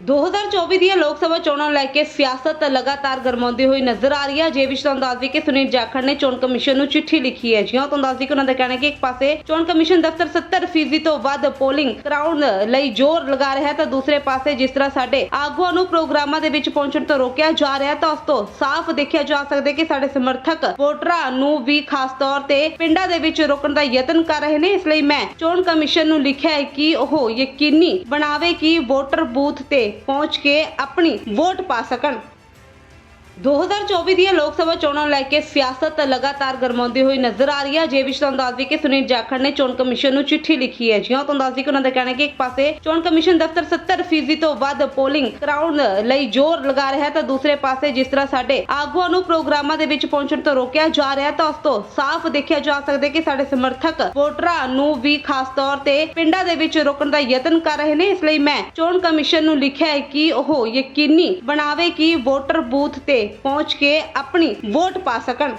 2024 ਦੀਆਂ ਲੋਕ ਸਭਾ ਚੋਣਾਂ ਲੈ ਕੇ ਸਿਆਸਤ ਲਗਾਤਾਰ ਗਰਮਾਉਂਦੀ ਹੋਈ ਨਜ਼ਰ ਆ ਰਹੀ ਹੈ। ਜੇ ਵਿੱਚ ਤੁਹਾਨੂੰ ਦੱਸ ਦਈਏ ਕਿ ਸੁਨੀਲ ਜਾਖੜ ਨੇ ਚੋਣ ਕਮਿਸ਼ਨ ਨੂੰ ਚਿੱਠੀ ਲਿਖੀ ਹੈ। ਜਿਉਂ ਤੁਹਾਨੂੰ ਦੱਸ ਦਈਏ ਕਿ ਉਹਨਾਂ ਦਾ ਕਹਿਣਾ ਹੈ ਕਿ ਇੱਕ ਪਾਸੇ ਚੋਣ ਕਮਿਸ਼ਨ ਦਫ਼ਤਰ 70% ਤੋਂ ਵੱਧ ਪੋਲਿੰਗ ਕਰਾਉਣ ਲਈ ਜ਼ੋਰ ਲਗਾ ਰਿਹਾ ਹੈ, ਤਾਂ ਦੂਸਰੇ ਪਾਸੇ ਜਿਸ ਤਰ੍ਹਾਂ ਸਾਡੇ ਆਗੂਆਂ ਨੂੰ ਪ੍ਰੋਗਰਾਮਾਂ ਦੇ ਵਿੱਚ ਪਹੁੰਚਣ ਤੋਂ ਰੋਕਿਆ ਜਾ ਰਿਹਾ ਤਾਂ ਉਸ ਤੋਂ ਸਾਫ਼ ਦੇਖਿਆ ਜਾ ਸਕਦਾ ਕਿ ਸਾਡੇ ਸਮਰਥਕ ਵੋਟਰਾਂ ਨੂੰ ਵੀ ਖਾਸ ਤੌਰ ਤੇ ਪਿੰਡਾਂ ਦੇ ਵਿੱਚ ਰੋਕਣ ਦਾ ਯਤਨ ਕਰ ਰਹੇ ਨੇ। ਇਸ ਲਈ ਮੈਂ ਚੋਣ ਕਮਿਸ਼ਨ ਨੂੰ ਲਿਖਿਆ ਹੈ ਕਿ ਉਹ ਯਕੀਨੀ ਬਣਾਵੇ ਕਿ ਵੋਟਰ ਬੂਥ ਤੇ ਪਹੁੰਚ ਕੇ ਆਪਣੀ ਵੋਟ ਪਾ ਸਕਣ। 2024 ਦੀਆਂ ਲੋਕ ਸਭਾ ਚੋਣਾਂ ਲੈ ਕੇ ਸਿਆਸਤ ਲਗਾਤਾਰ ਗਰਮਾਉਂਦੀ ਹੋਈ ਨਜ਼ਰ ਆ ਰਹੀ ਹੈ। ਜੇ ਵਿੱਚ ਤੁਹਾਨੂੰ ਦੱਸਦੀ ਕਿ ਸੁਨੀਲ ਜਾਖੜ ਨੇ ਚੋਣ ਕਮਿਸ਼ਨ ਨੂੰ ਚਿੱਠੀ ਲਿਖੀ ਹੈ। ਜਿਉਂ ਤੁਹਾਨੂੰ ਦੱਸ ਕਿ ਉਹਨਾਂ ਦਾ ਕਹਿਣਾ ਹੈ ਕਿ ਇੱਕ ਪਾਸੇ ਚੋਣ ਕਮਿਸ਼ਨ ਦਫ਼ਤਰ 70% ਤੋਂ ਵੱਧ ਪੋਲਿੰਗ ਕਰਾਉਣ ਲਈ ਜ਼ੋਰ ਲਗਾ ਰਿਹਾ ਹੈ, ਤਾਂ ਦੂਸਰੇ ਪਾਸੇ ਜਿਸ ਤਰ੍ਹਾਂ ਸਾਡੇ ਆਗੂਆਂ ਨੂੰ ਪ੍ਰੋਗਰਾਮਾਂ ਦੇ ਵਿੱਚ ਪਹੁੰਚਣ ਤੋਂ ਰੋਕਿਆ ਜਾ ਰਿਹਾ ਤਾਂ ਉਸ ਤੋਂ ਸਾਫ਼ ਦੇਖਿਆ ਜਾ ਸਕਦਾ ਕਿ ਸਾਡੇ ਸਮਰਥਕ ਵੋਟਰਾਂ ਨੂੰ ਵੀ ਖਾਸ ਤੌਰ ਤੇ ਪਿੰਡਾਂ ਦੇ ਵਿੱਚ ਰੋਕਣ ਦਾ ਯਤਨ ਕਰ ਰਹੇ ਨੇ। ਇਸ ਲਈ ਮੈਂ ਚੋਣ ਕਮਿਸ਼ਨ ਨੂੰ ਲਿਖਿਆ ਹੈ ਕਿ ਉਹ ਯਕੀਨੀ ਬਣਾਵੇ ਕਿ ਵੋਟਰ ਬੂਥ ਤੇ ਪਹੁੰਚ ਕੇ ਆਪਣੀ ਵੋਟ ਪਾ ਸਕਣ।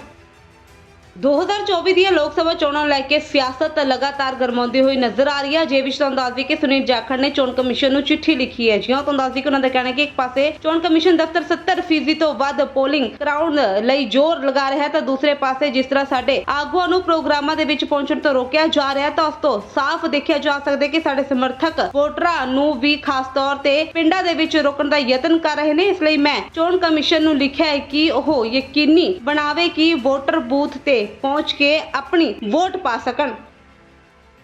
2024 ਦੀਆਂ ਲੋਕ ਸਭਾ ਚੋਣਾਂ ਨੂੰ ਲੈ ਕੇ ਸਿਆਸਤ ਲਗਾਤਾਰ ਗਰਮਾਉਂਦੀ ਹੋਈ ਨਜ਼ਰ ਆ ਰਹੀ ਹੈ। ਜੇ ਵਿੱਚ ਤੁਹਾਨੂੰ ਦੱਸ ਦਈਏ ਕਿ ਸੁਨੀਲ ਜਾਖੜ ਨੇ ਚੋਣ ਕਮਿਸ਼ਨ ਨੂੰ ਚਿੱਠੀ ਲਿਖੀ ਹੈ। ਜਿਉਂ ਤੁਹਾਨੂੰ ਦੱਸ ਦਈਏ ਕਿ ਉਹਨਾਂ ਦਾ ਕਹਿਣਾ ਹੈ ਕਿ ਇੱਕ ਪਾਸੇ ਚੋਣ ਕਮਿਸ਼ਨ ਦਫ਼ਤਰ 70% ਤੋਂ ਵੱਧ ਪੋਲਿੰਗ ਕਰਾਉਣ ਲਈ ਜ਼ੋਰ ਲਗਾ ਰਿਹਾ ਹੈ, ਤਾਂ ਦੂਸਰੇ ਪਾਸੇ ਜਿਸ ਤਰ੍ਹਾਂ ਸਾਡੇ ਆਗੂਆਂ ਨੂੰ ਪ੍ਰੋਗਰਾਮਾਂ ਦੇ ਵਿੱਚ ਪਹੁੰਚਣ ਤੋਂ ਰੋਕਿਆ ਜਾ ਰਿਹਾ ਤਾਂ ਉਸ ਤੋਂ ਸਾਫ਼ ਦੇਖਿਆ ਜਾ ਸਕਦਾ ਕਿ ਸਾਡੇ ਸਮਰਥਕ ਵੋਟਰਾਂ ਨੂੰ ਵੀ ਖਾਸ ਤੌਰ ਤੇ ਪਿੰਡਾਂ ਦੇ ਵਿੱਚ ਰੋਕਣ ਦਾ ਯਤਨ ਕਰ ਰਹੇ ਨੇ। ਇਸ ਲਈ ਮੈਂ ਚੋਣ ਕਮਿਸ਼ਨ ਨੂੰ ਲਿਖਿਆ ਹੈ ਕਿ ਉਹ ਯਕੀਨੀ ਬਣਾਵੇ ਕਿ ਵੋਟਰ ਬੂਥ ਤੇ ਪਹੁੰਚ ਕੇ ਆਪਣੀ ਵੋਟ ਪਾ ਸਕਣ।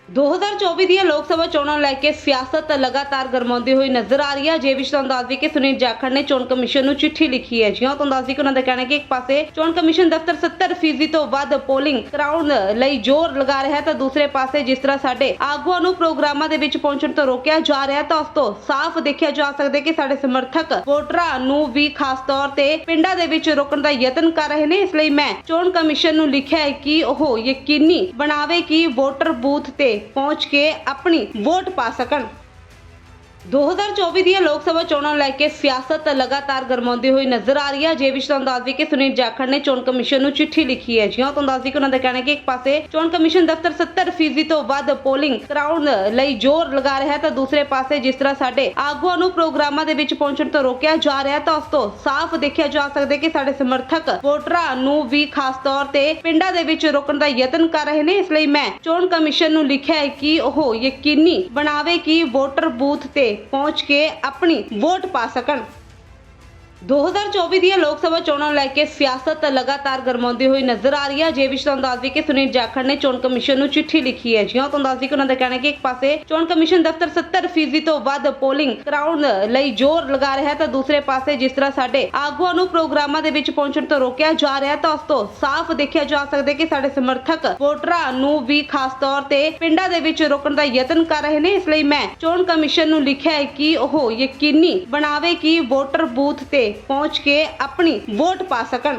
2024 ਦੀਆਂ ਲੋਕ ਸਭਾ ਚੋਣਾਂ ਲੈ ਕੇ ਸਿਆਸਤ ਲਗਾਤਾਰ ਗਰਮਾਉਂਦੀ ਹੋਈ ਨਜ਼ਰ ਆ ਰਹੀ ਹੈ। ਜੇ ਵਿੱਚ ਤੁਹਾਨੂੰ ਦੱਸ ਦਈਏ ਕਿ ਸੁਨੀਲ ਜਾਖੜ ਨੇ ਚੋਣ ਕਮਿਸ਼ਨ ਨੂੰ ਚਿੱਠੀ ਲਿਖੀ ਹੈ। ਜਿਉਂ ਤੁਹਾਨੂੰ ਦੱਸ ਦਈਏ ਕਿ ਉਹਨਾਂ ਦਾ ਕਹਿਣਾ ਹੈ ਕਿ ਇੱਕ ਪਾਸੇ ਚੋਣ ਕਮਿਸ਼ਨ ਦਫ਼ਤਰ 70% ਤੋਂ ਵੱਧ ਪੋਲਿੰਗ ਕਰਾਉਣ ਲਈ ਜ਼ੋਰ ਲਗਾ ਰਿਹਾ ਹੈ, ਤਾਂ ਦੂਸਰੇ ਪਾਸੇ ਜਿਸ ਤਰ੍ਹਾਂ ਸਾਡੇ ਆਗੂਆਂ ਨੂੰ ਪ੍ਰੋਗਰਾਮਾਂ ਦੇ ਵਿੱਚ ਪਹੁੰਚਣ ਤੋਂ ਰੋਕਿਆ ਜਾ ਰਿਹਾ ਤਾਂ ਉਸ ਤੋਂ ਸਾਫ਼ ਦੇਖਿਆ ਜਾ ਸਕਦਾ ਕਿ ਸਾਡੇ ਸਮਰਥਕ ਵੋਟਰਾਂ ਨੂੰ ਵੀ ਖਾਸ ਤੌਰ ਤੇ ਪਿੰਡਾਂ ਦੇ ਵਿੱਚ ਰੋਕਣ ਦਾ ਯਤਨ ਕਰ ਰਹੇ ਨੇ। ਇਸ ਲਈ ਮੈਂ ਚੋਣ ਕਮਿਸ਼ਨ ਨੂੰ ਲਿਖਿਆ ਹੈ ਕਿ ਉਹ ਯਕੀਨੀ ਬਣਾਵੇ ਕਿ ਵੋਟਰ ਬੂਥ ਤੇ ਪਹੁੰਚ ਕੇ ਆਪਣੀ ਵੋਟ ਪਾ ਸਕਣ। 2024 ਦੀਆਂ ਲੋਕ ਸਭਾ ਚੋਣਾਂ ਲੈ ਕੇ ਸਿਆਸਤ ਲਗਾਤਾਰ ਗਰਮਾਉਂਦੀ ਹੋਈ ਨਜ਼ਰ ਆ ਰਹੀ ਹੈ। ਜੇ ਵਿੱਚ ਤੁਹਾਨੂੰ ਦੱਸਦੀ ਕਿ ਸੁਨੀਲ ਜਾਖੜ ਨੇ ਚੋਣ ਕਮਿਸ਼ਨ ਨੂੰ ਚਿੱਠੀ ਲਿਖੀ ਹੈ। ਜਿਉਂ ਤੁਹਾਨੂੰ ਦੱਸਦੀ ਦਈਏ ਕਿ ਉਹਨਾਂ ਦਾ ਕਹਿਣਾ ਹੈ ਕਿ ਇੱਕ ਪਾਸੇ ਚੋਣ ਕਮਿਸ਼ਨ ਦਫ਼ਤਰ 70% ਤੋਂ ਵੱਧ ਪੋਲਿੰਗ ਕਰਾਉਣ ਲਈ ਜ਼ੋਰ ਲਗਾ ਰਿਹਾ ਹੈ, ਤਾਂ ਦੂਸਰੇ ਪਾਸੇ ਜਿਸ ਤਰ੍ਹਾਂ ਸਾਡੇ ਆਗੂਆਂ ਨੂੰ ਪ੍ਰੋਗਰਾਮਾਂ ਦੇ ਵਿੱਚ ਪਹੁੰਚਣ ਤੋਂ ਰੋਕਿਆ ਜਾ ਰਿਹਾ ਤਾਂ ਉਸ ਤੋਂ ਸਾਫ਼ ਦੇਖਿਆ ਜਾ ਸਕਦਾ ਕਿ ਸਾਡੇ ਸਮਰਥਕ ਵੋਟਰਾਂ ਨੂੰ ਵੀ ਖਾਸ ਤੌਰ ਤੇ ਪਿੰਡਾਂ ਦੇ ਵਿੱਚ ਰੋਕਣ ਦਾ ਯਤਨ ਕਰ ਰਹੇ ਨੇ। ਇਸ ਲਈ ਮੈਂ ਚੋਣ ਕਮਿਸ਼ਨ ਨੂੰ ਲਿਖਿਆ ਹੈ ਕਿ ਉਹ ਯਕੀਨੀ ਬਣਾਵੇ ਕਿ ਵੋਟਰ ਬੂਥ ਤੇ ਪਹੁੰਚ ਕੇ ਆਪਣੀ ਵੋਟ ਪਾ ਸਕਣ। 2024 ਦੀਆਂ ਲੋਕ ਸਭਾ ਚੋਣਾਂ ਨੂੰ ਲੈ ਕੇ ਸਿਆਸਤ ਲਗਾਤਾਰ ਗਰਮਾਉਂਦੀ ਹੋਈ ਨਜ਼ਰ ਆ ਰਹੀ ਹੈ। ਜੇ ਵਿੱਚ ਤੁਹਾਨੂੰ ਦੱਸ ਦਈਏ ਕਿ ਸੁਨੀਲ ਜਾਖੜ ਨੇ ਚੋਣ ਕਮਿਸ਼ਨ ਨੂੰ ਚਿੱਠੀ ਲਿਖੀ ਹੈ। ਜਿਉਂ ਤੁਹਾਨੂੰ ਦੱਸ ਦਈਏ ਕਿ ਉਹਨਾਂ ਦਾ ਕਹਿਣਾ ਹੈ ਕਿ ਇੱਕ ਪਾਸੇ ਚੋਣ ਕਮਿਸ਼ਨ ਦਫ਼ਤਰ 70% ਤੋਂ ਵੱਧ ਪੋਲਿੰਗ ਕਰਾਉਣ ਲਈ ਜ਼ੋਰ ਲਗਾ ਰਿਹਾ ਹੈ, ਤਾਂ ਦੂਸਰੇ ਪਾਸੇ ਜਿਸ ਤਰ੍ਹਾਂ ਸਾਡੇ ਆਗੂਆਂ ਨੂੰ ਪ੍ਰੋਗਰਾਮਾਂ ਦੇ ਵਿੱਚ ਪਹੁੰਚਣ ਤੋਂ ਰੋਕਿਆ ਜਾ ਰਿਹਾ ਤਾਂ ਉਸ ਤੋਂ ਸਾਫ਼ ਦੇਖਿਆ ਜਾ ਸਕਦਾ ਹੈ ਕਿ ਸਾਡੇ ਸਮਰਥਕ ਵੋਟਰਾਂ ਨੂੰ ਵੀ ਖਾਸ ਤੌਰ ਤੇ ਪਿੰਡਾਂ ਦੇ ਵਿੱਚ ਰੋਕਣ ਦਾ ਯਤਨ ਕਰ ਰਹੇ ਨੇ। ਇਸ ਲਈ ਮੈਂ ਚੋਣ ਕਮਿਸ਼ਨ ਨੂੰ ਲਿਖਿਆ ਹੈ ਕਿ ਉਹ ਯਕੀਨੀ ਬਣਾਵੇ ਕਿ ਵੋਟਰ ਬੂਥ ਤੇ ਪਹੁੰਚ ਕੇ ਆਪਣੀ ਵੋਟ ਪਾ ਸਕਣ।